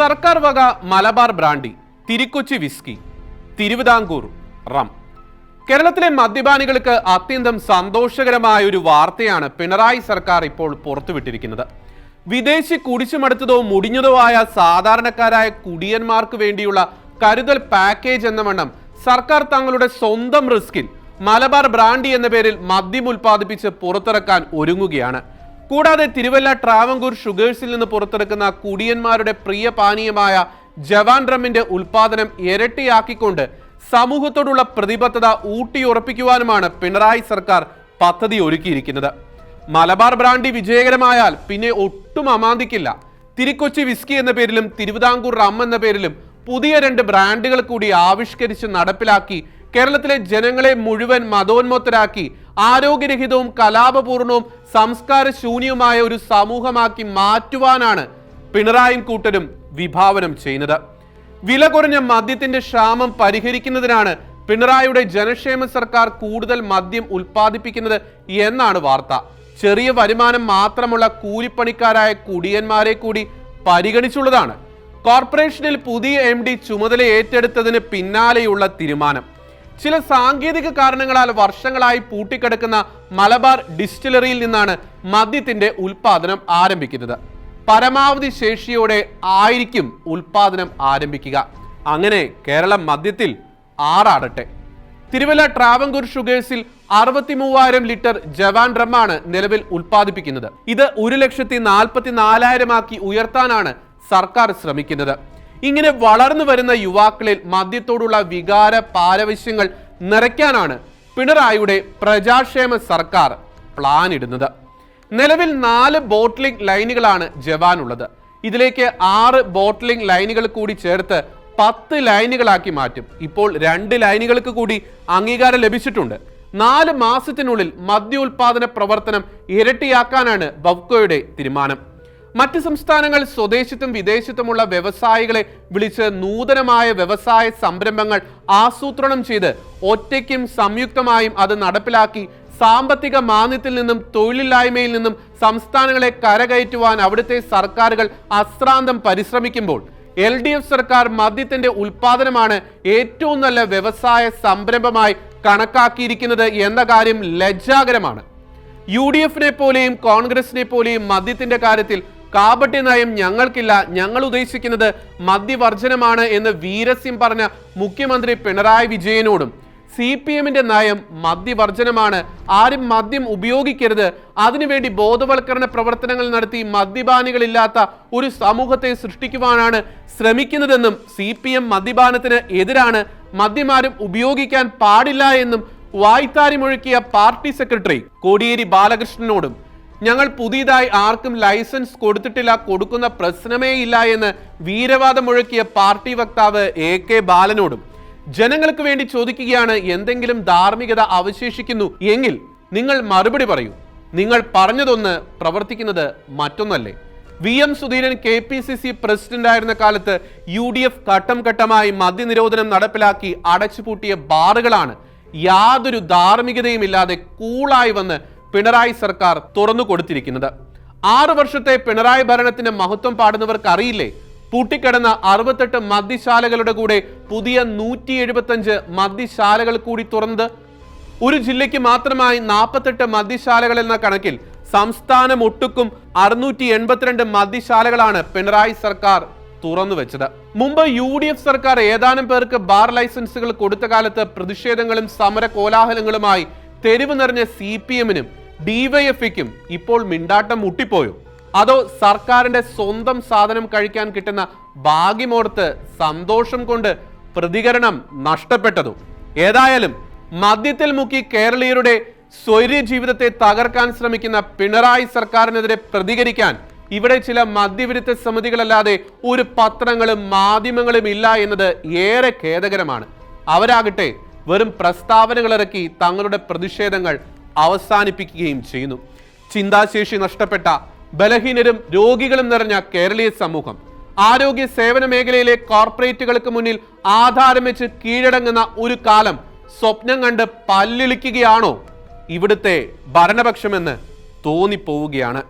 സർക്കാർ വക Malabar brandy Thirukochi whisky Thiruvithamkoor rum. കേരളത്തിലെ മദ്യപാനികൾക്ക് അത്യന്തം സന്തോഷകരമായ ഒരു വാർത്തയാണ് പിണറായി സർക്കാർ ഇപ്പോൾ പുറത്തുവിട്ടിരിക്കുന്നത്. വിദേശി കുടിച്ചുമടുത്തതോ മുടിഞ്ഞതോ ആയ സാധാരണക്കാരായ കുടിയന്മാർക്ക് വേണ്ടിയുള്ള കരുതൽ പാക്കേജ് എന്ന വണ്ണം സർക്കാർ തങ്ങളുടെ സ്വന്തം റിസ്കിൽ മലബാർ ബ്രാൻഡി എന്ന പേരിൽ മദ്യം ഉൽപ്പാദിപ്പിച്ച് പുറത്തിറക്കാൻ ഒരുങ്ങുകയാണ്. കൂടാതെ തിരുവല്ല ട്രാവങ്കൂർ ഷുഗേഴ്സിൽ നിന്ന് പുറത്തിറക്കുന്ന കുടിയന്മാരുടെ പ്രിയ പാനീയമായ ജവാൻ റമ്മിന്റെ ഉൽപാദനം ഇരട്ടിയാക്കിക്കൊണ്ട് സമൂഹത്തോടുള്ള പ്രതിബദ്ധത ഊട്ടിയുറപ്പിക്കുവാനുമാണ് പിണറായി സർക്കാർ പദ്ധതി ഒരുക്കിയിരിക്കുന്നത്. മലബാർ ബ്രാൻഡി വിജയകരമായാൽ പിന്നെ ഒട്ടും അമാന്തിക്കില്ല. തിരുക്കൊച്ചി വിസ്കി എന്ന പേരിലും തിരുവിതാംകൂർ റം എന്ന പേരിലും പുതിയ രണ്ട് ബ്രാൻഡുകൾ കൂടി ആവിഷ്കരിച്ച് നടപ്പിലാക്കി കേരളത്തിലെ ജനങ്ങളെ മുഴുവൻ മതോന്മത്തരാക്കി ആരോഗ്യരഹിതവും കലാപപൂർണവും സംസ്കാര ശൂന്യവുമായ ഒരു സമൂഹമാക്കി മാറ്റുവാനാണ് പിണറായും കൂട്ടരും വിഭാവനം ചെയ്യുന്നത്. വില കുറഞ്ഞ മദ്യത്തിന്റെ ക്ഷാമം പരിഹരിക്കുന്നതിനാണ് പിണറായിയുടെ ജനക്ഷേമ സർക്കാർ കൂടുതൽ മദ്യം ഉൽപ്പാദിപ്പിക്കുന്നത് എന്നാണ് വാർത്ത. ചെറിയ വരുമാനം മാത്രമുള്ള കൂലിപ്പണിക്കാരായ കുടിയന്മാരെ കൂടി പരിഗണിച്ചുള്ളതാണ്. കോർപ്പറേഷനിൽ പുതിയ എം ഡി ചുമതല ഏറ്റെടുത്തതിന് പിന്നാലെയുള്ള തീരുമാനം. ചില സാങ്കേതിക കാരണങ്ങളാൽ വർഷങ്ങളായി പൂട്ടിക്കിടക്കുന്ന മലബാർ ഡിസ്റ്റിലറിയിൽ നിന്നാണ് മദ്യത്തിന്റെ ഉൽപാദനം ആരംഭിക്കുന്നത്. പരമാവധി ശേഷിയോടെ ആയിരിക്കും ഉൽപാദനം ആരംഭിക്കുക. അങ്ങനെ കേരളം മദ്യത്തിൽ ആറാടട്ടെ. തിരുവല്ല ട്രാവങ്കൂർ ഷുഗേഴ്സിൽ അറുപത്തി മൂവായിരം ലിറ്റർ ജവാൻ റമ്മാണ് നിലവിൽ ഉൽപ്പാദിപ്പിക്കുന്നത്. ഇത് ഒരു ലക്ഷത്തി നാൽപ്പത്തി നാലായിരമാക്കി ഉയർത്താനാണ് സർക്കാർ ശ്രമിക്കുന്നത്. ഇങ്ങനെ വളർന്നു വരുന്ന യുവാക്കളിൽ മദ്യത്തോടുള്ള വികാര പാരവശ്യങ്ങൾ നിറയ്ക്കാനാണ് പിണറായിയുടെ പ്രജാക്ഷേമ സർക്കാർ പ്ലാൻ ഇടുന്നത്. നിലവിൽ നാല് ബോട്ട്ലിംഗ് ലൈനുകളാണ് ജവാൻ ഉള്ളത് ഇതിലേക്ക് ആറ് ബോട്ട്ലിംഗ് ലൈനുകൾ കൂടി ചേർത്ത് പത്ത് ലൈനുകളാക്കി മാറ്റും. ഇപ്പോൾ രണ്ട് ലൈനുകൾക്ക് കൂടി അംഗീകാരം ലഭിച്ചിട്ടുണ്ട്. നാല് മാസത്തിനുള്ളിൽ മദ്യ ഉൽപാദന പ്രവർത്തനം ഇരട്ടിയാക്കാനാണ് ബവ്കോയുടെ തീരുമാനം. മറ്റ് സംസ്ഥാനങ്ങൾ സ്വദേശത്തും വിദേശത്തുമുള്ള വ്യവസായികളെ വിളിച്ച് നൂതനമായ വ്യവസായ സംരംഭങ്ങൾ ആസൂത്രണം ചെയ്ത് ഒറ്റയ്ക്കും സംയുക്തമായും അത് നടപ്പിലാക്കി സാമ്പത്തിക മാന്ദ്യത്തിൽ നിന്നും തൊഴിലില്ലായ്മയിൽ നിന്നും സംസ്ഥാനങ്ങളെ കരകയറ്റുവാൻ അവിടുത്തെ സർക്കാരുകൾ അശ്രാന്തം പരിശ്രമിക്കുമ്പോൾ എൽ ഡി എഫ് സർക്കാർ മദ്യത്തിന്റെ ഉൽപാദനമാണ് ഏറ്റവും നല്ല വ്യവസായ സംരംഭമായി കണക്കാക്കിയിരിക്കുന്നത് എന്ന കാര്യം ലജ്ജാകരമാണ്. യു ഡി എഫിനെ പോലെയും കോൺഗ്രസിനെ പോലെയും മദ്യത്തിന്റെ കാര്യത്തിൽ കാപട്യ നയം ഞങ്ങൾക്കില്ല. ഞങ്ങൾ ഉദ്ദേശിക്കുന്നത് മദ്യവർജനമാണ് എന്ന് വീരസ്യം പറഞ്ഞ മുഖ്യമന്ത്രി പിണറായി വിജയനോടും സി പി എമ്മിന്റെ നയം മദ്യവർജനമാണ്. ആരും മദ്യം ഉപയോഗിക്കരുത്. അതിനുവേണ്ടി ബോധവൽക്കരണ പ്രവർത്തനങ്ങൾ നടത്തി മദ്യപാനികളില്ലാത്ത ഒരു സമൂഹത്തെ സൃഷ്ടിക്കുവാനാണ് ശ്രമിക്കുന്നതെന്നും സി പി എം മദ്യപാനത്തിന് എതിരാണ്. മദ്യമാരും ഉപയോഗിക്കാൻ പാടില്ല എന്നും വായ്ത്താരി മുഴുക്കിയ പാർട്ടി സെക്രട്ടറി കോടിയേരി ബാലകൃഷ്ണനോടും ഞങ്ങൾ പുതിയതായി ആർക്കും ലൈസൻസ് കൊടുത്തിട്ടില്ല കൊടുക്കുന്ന പ്രശ്നമേ ഇല്ല എന്ന് വീരവാദം മുഴക്കിയ പാർട്ടി വക്താവ് എ കെ ബാലനോടും ജനങ്ങൾക്ക് വേണ്ടി ചോദിക്കുകയാണ് എന്തെങ്കിലും ധാർമ്മികത അവശേഷിക്കുന്നു എങ്കിൽ നിങ്ങൾ മറുപടി പറയൂ. നിങ്ങൾ പറഞ്ഞതൊന്ന് പ്രവർത്തിക്കുന്നത് മറ്റൊന്നല്ലേ. V M Sudheeran K P C C president ആയിരുന്ന കാലത്ത് യു ഡി എഫ് ഘട്ടം ഘട്ടമായി മദ്യനിരോധനം നടപ്പിലാക്കി അടച്ചുപൂട്ടിയ ബാറുകളാണ്. യാതൊരു ധാർമ്മികതയും ഇല്ലാതെ കൂളായി വന്ന് പിണറായി സർക്കാർ തുറന്നു കൊടുത്തിരിക്കുന്നത്. ആറു വർഷത്തെ പിണറായി ഭരണത്തിന്റെ മഹത്വം പാടുന്നവർക്ക് അറിയില്ലേ പൂട്ടിക്കിടന്ന അറുപത്തെട്ട് മദ്യശാലകളുടെ കൂടെ പുതിയ നൂറ്റി എഴുപത്തഞ്ച് മദ്യശാലകൾ കൂടി തുറന്നത്. ഒരു ജില്ലയ്ക്ക് മാത്രമായി നാൽപ്പത്തെട്ട് മദ്യശാലകൾ എന്ന കണക്കിൽ സംസ്ഥാനം ഒട്ടുക്കും അറുന്നൂറ്റി എൺപത്തിരണ്ട് മദ്യശാലകളാണ് പിണറായി സർക്കാർ തുറന്നു വെച്ചത്. മുമ്പ് യു ഡി എഫ് സർക്കാർ ഏതാനും പേർക്ക് ബാർ ലൈസൻസുകൾ കൊടുത്ത കാലത്ത് പ്രതിഷേധങ്ങളും സമര കോലാഹലങ്ങളുമായി തെരുവ് നിറഞ്ഞ സി പി എമ്മിനും ഡിവൈഎഫ്ഐക്കും ഇപ്പോൾ മിണ്ടാട്ടം മുട്ടിപ്പോയോ? അതോ സർക്കാരിന്റെ സ്വന്തം സാധനം കഴിക്കാൻ കിട്ടുന്ന ഭാഗ്യമോർത്ത് സന്തോഷം കൊണ്ട് പ്രതികരണം നഷ്ടപ്പെട്ടതോ? ഏതായാലും മദ്യത്തിൽ മുക്കി കേരളീയരുടെ സ്വൈര്യ ജീവിതത്തെ തകർക്കാൻ ശ്രമിക്കുന്ന പിണറായി സർക്കാരിനെതിരെ പ്രതികരിക്കാൻ ഇവിടെ ചില മദ്യവിരുദ്ധ സമിതികളല്ലാതെ ഒരു പത്രങ്ങളും മാധ്യമങ്ങളും ഇല്ല എന്നത് ഏറെ ഖേദകരമാണ്. അവരാകട്ടെ വെറും പ്രസ്താവനകളിറക്കി തങ്ങളുടെ പ്രതിഷേധങ്ങൾ അവസാനിപ്പിക്കുകയും ചെയ്യുന്നു. ചിന്താശേഷി നഷ്ടപ്പെട്ട ബലഹീനരും രോഗികളും നിറഞ്ഞ കേരളീയ സമൂഹം. ആരോഗ്യ സേവന മേഖലയിലെ കോർപ്പറേറ്റുകൾക്ക് മുന്നിൽ ആധാരം വെച്ച് കീഴടങ്ങുന്ന ഒരു കാലം സ്വപ്നം കണ്ട് പല്ലിളിക്കുകയാണോ? ഇവിടുത്തെ ഭരണപക്ഷമെന്ന് തോന്നിപ്പോവുകയാണ്.